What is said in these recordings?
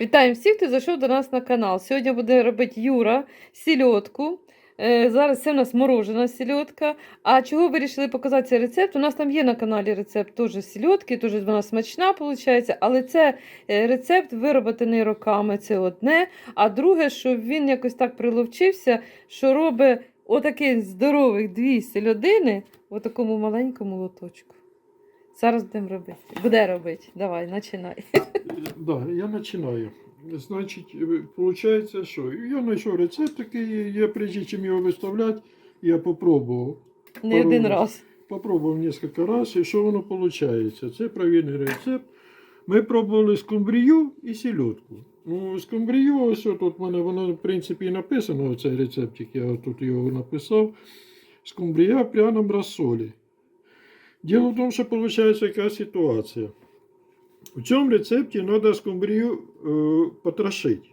Вітаємо всіх, хто зайшов до нас на канал. Сьогодні буде робити Юра сільотку. Е, Зараз це у нас морожена сільотка. А чого вирішили показати цей рецепт? У нас там є на каналі рецепт теж сільотки, теж вона смачна виходить, але це е, рецепт вироботений роками. Це одне. А друге, що він якось так приловчився, що робить отаких здорових дві сільодини в такому маленькому лоточку. Зараз будемо робити. Буде робити. Давай, починай. Да, я починаю. Значить, виходить, що я знайшов рецепт такий, я прежде чим його виставляти, я попробував. Не один раз. Попробував кілька разів, і що воно виходить? Це провірний рецепт. Ми пробували скумбрію і сільотку. Ну, скумбрію, ось тут в мене воно, в принципі, і написано, цей рецептик, я тут його написав. Скумбрія в пряному розсолі. Діло в тому, що виходить яка ситуація. У цьому рецепті треба скумбрію е, потрошити.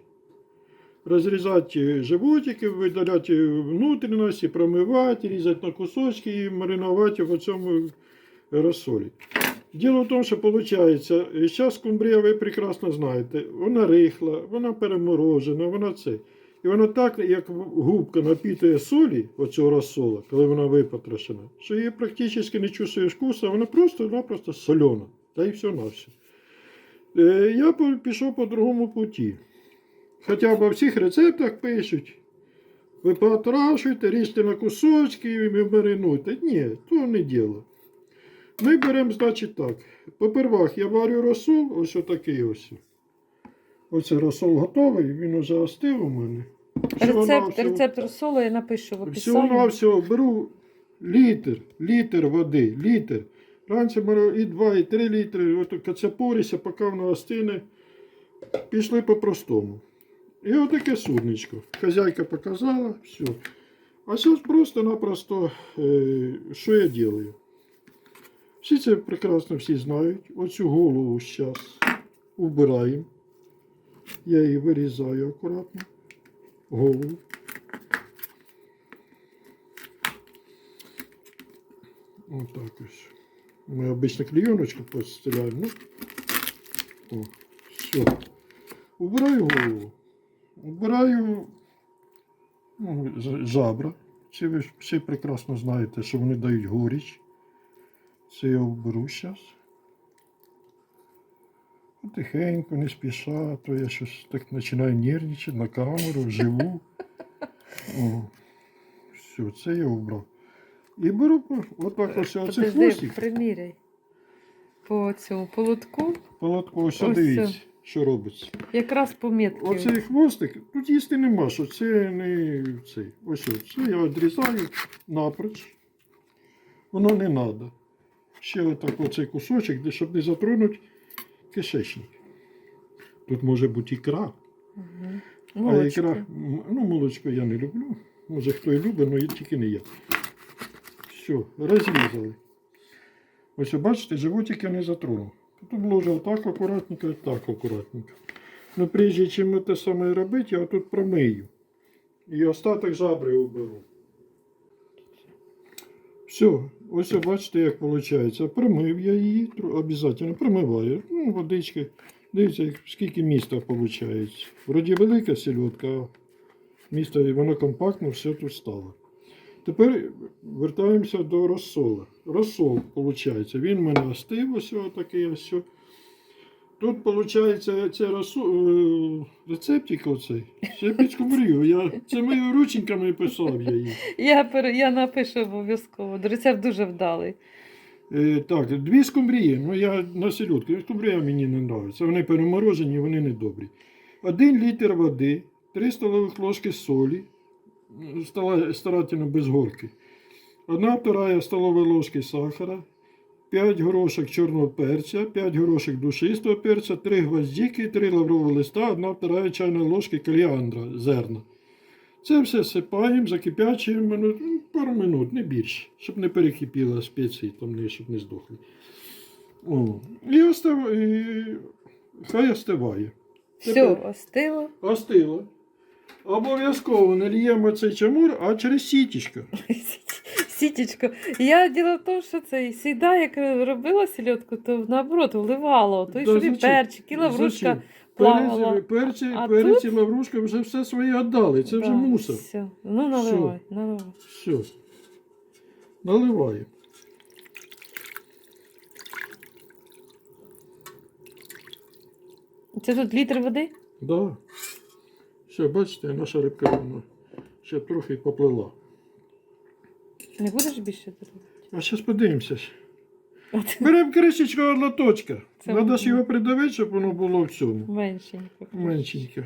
Розрізати животики, видаляти внутрішності, промивати, різати на кусочки і маринувати в цьому розсолі. Діло в тому, що виходить, зараз скумбрія, ви прекрасно знаєте, вона рихла, вона переморожена, вона це. І вона так, як губка напітує солі, оцього розсола, коли вона випотрошена, що її практично не чувствуєш вкусу, вона просто-напросто сольона. Та й все на все. Я пішов по другому путі. Хоча у всіх рецептах пишуть. Ви потрашуйте, ріжте на кусочки і маринуйте. Ні, то не діло. Ми беремо, значить, так. Попервах я варю розсол, ось отакий ось. Оце розсол готовий, він уже остив у мене. Рецепт, Всього-навсього- рецепт розсолу я напишу в Всього на описанні. всього беру літр, літр води, літр. Раніше беру і 2, і 3 літри. От це порися, поки воно остине. Пішли по-простому. І отаке судничко. Хазяйка показала, все. А зараз просто-напросто, е, що я роблю? Всі це прекрасно всі знають. Оцю голову зараз вбираємо. Я її вирізаю акуратно. Голову. Вот так ось. Мы обычно клееночку подстеляем. Ну, о, все. Убираю голову. Убираю ну, жабра. Це ви всі прекрасно знаєте, що вони дають горіч. Це я уберу зараз. Тихенько, не спіша, то я щось так починаю нервничати на камеру, вживу. О, все, це я убрав. І беру отак ось оцей хвостик. приміряй. По цьому полотку. Полотко, ось Ось дивіться, що робиться. Якраз помітки. Оцей хвостик, тут їсти нема, що це не цей. Ось ось, це я відрізаю напроч. Воно не треба. Ще отак оцей кусочок, де щоб не затронути кишечник. Тут може бути ікра. Мгм. А ікра, ну молочко я не люблю. Може хто і любить, але тільки не я. Все, розрізали. Ось бачите, животик я не затронув. Тут вложив так акуратненько, і так акуратненько. Ну, прежде чим те саме робити, я тут промию. І остаток жабри уберу. Все, ось бачите, як виходить. Промив я її, обов'язково промиваю. Ну, водички. Дивіться, скільки міста виходить. Вроді велика сільотка, а місто і воно компактно, все тут стало. Тепер вертаємося до розсола. Розсол, виходить, він в мене остив, ось такий ось. Тут, виходить, це розсол, е, рецептик оцей. Ще під скумбрію. Я це моїми рученьками писав я її. Я, пере... я напишу обов'язково. Рецепт дуже вдалий. Е, так, дві скумбрії. Ну я на селедку. Скумбрія мені не подобається. Вони переморожені, вони не добрі. Один літр води, 3 столових ложки солі, старательно без горки. Одна вторая столової ложки сахара, 5 горошок чорного перця, 5 горошок душистого перця, 3 гвоздики, 3 лаврові листа, 1 вторая чайної ложки каліандра, зерна. Це все сипаємо, закипячуємо минут, ну, пару минут, не більше, щоб не перекипіло спеції, там, не, щоб не здохли. О, і, остав, і хай остиває. Все, Тепер остило. Остило. Обов'язково не ліємо цей чамур, а через сітічко. Сітечко. Я діло в тому, що це завжди, як робила сільотку, то наоборот вливало. То і Да собі перчик, і лаврушка плавала. А перець тут? і лаврушка вже все своє віддали. Це вже Да, мусор. Все. Ну, наливай, наливай. Все. Наливаю. Це тут літр води? Да. Все, бачите, наша рибка вона ще трохи поплила. Не будеш більше додавати? А зараз подивимося. Беремо кришечку лоточка. Це Треба ж його придавити, щоб воно було в цьому. Меншенько. Меншенько.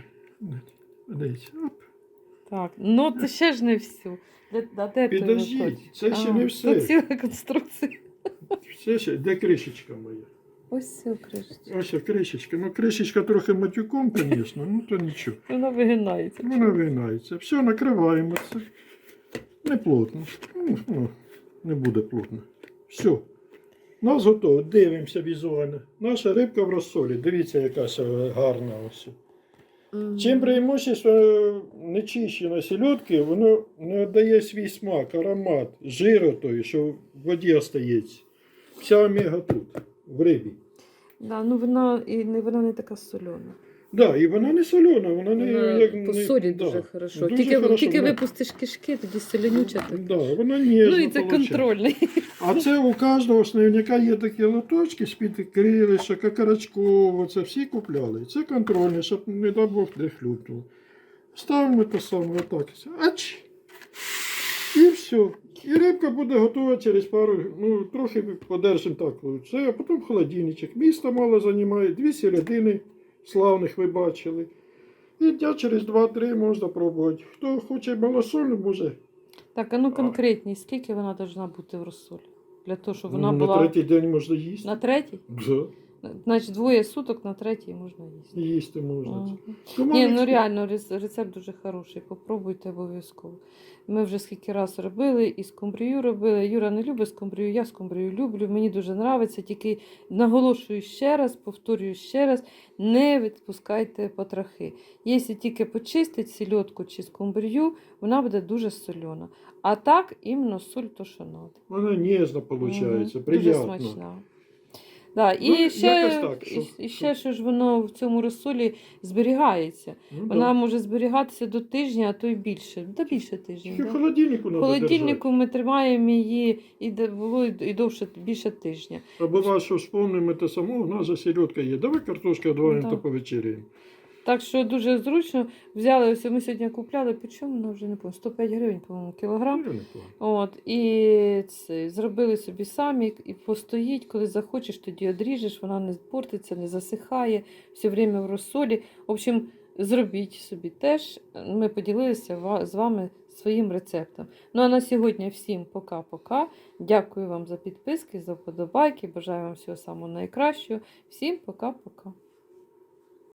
Дивіться. Оп. Так, ну ти ще ж не всю. Де, а де той Підождіть, лоточок? це ще А, не все. Тут ціла конструкція. Все ще, де кришечка моя? Ось все кришечка. Ось кришечка. Ну, кришечка трохи матюком, звісно, ну то нічого. Вона вигинається. Вона вигинається. Все, накриваємо це. Не плотно. Ну, не буде плотно. Все. Нас готово. Дивимося візуально. Наша рибка в розсолі. Дивіться, яка гарна ось. Мгм. Чим преимущество е, нечищеної сільотки, воно не віддає свій смак, аромат, жиру той, що в воді остається. Вся омега тут, в рибі. Да, ну вона і не вона не така солена. Да, і вона не солена, вона не Вона як по не- солі да. дуже хорошо. Дуже тільки хорошо, тільки вона- випустиш кишки, тоді соленюча. так. Да, вона ніжна Ну і це получається. контрольний. А це у кожного основника є такі лоточки з-під крилища, какарачково, це всі купляли. Це контрольне, щоб не дай Бог не хлюпнуло. Ставимо те саме отак. Ач! І все. І рибка буде готова через пару, ну, трохи подержимо так. Це, а потім холодильничок. Місто мало займає, дві середини славних ви бачили. І дня через 2-3 можна пробувати. Хто хоче малосольну, може. Так, а ну конкретність, скільки вона повинна бути в розсолі? Для того, щоб вона ну, була На третій день можна їсти. на третій? Да. Значить, двоє суток на третій можна їсти. Їсти можна. Тому Ні, ну реально рецепт дуже хороший. Попробуйте обов'язково. Ми вже скільки раз робили, і скумбрію робили. Юра не любить скумбрію, я скумбрію люблю. Мені дуже подобається. Тільки наголошую ще раз, повторюю ще раз: не відпускайте потрохи. Якщо тільки почистити сільотку чи скумбрію, вона буде дуже солена. А так іменно соль то, що треба. Вона ніжна виходить, Дуже приємно. смачна. Да, і, Ну, ще, так, і- що- і, ще що ж воно в цьому розсолі зберігається. Ну, Вона да. може зберігатися до тижня, а то й більше. До більше тижня. В Да? холодильнику В холодильнику ми тримаємо її і було і довше більше тижня. Або буває, що вспомнимо те саме, у нас же середка є. Давай картошка одваримо Да. та повечеряємо. Так що дуже зручно. Взяли ось ми сьогодні купляли, по чому вона вже не пам'ятаю, 105 гривень, по-моєму, кілограм. От, і це, зробили собі самі, і постоїть, коли захочеш, тоді одріжеш, вона не портиться, не засихає, все время в розсолі. В общем, зробіть собі теж. Ми поділилися з вами своїм рецептом. Ну а на сьогодні всім пока-пока. Дякую вам за підписки, за вподобайки. Бажаю вам всього самого найкращого. Всім пока-пока.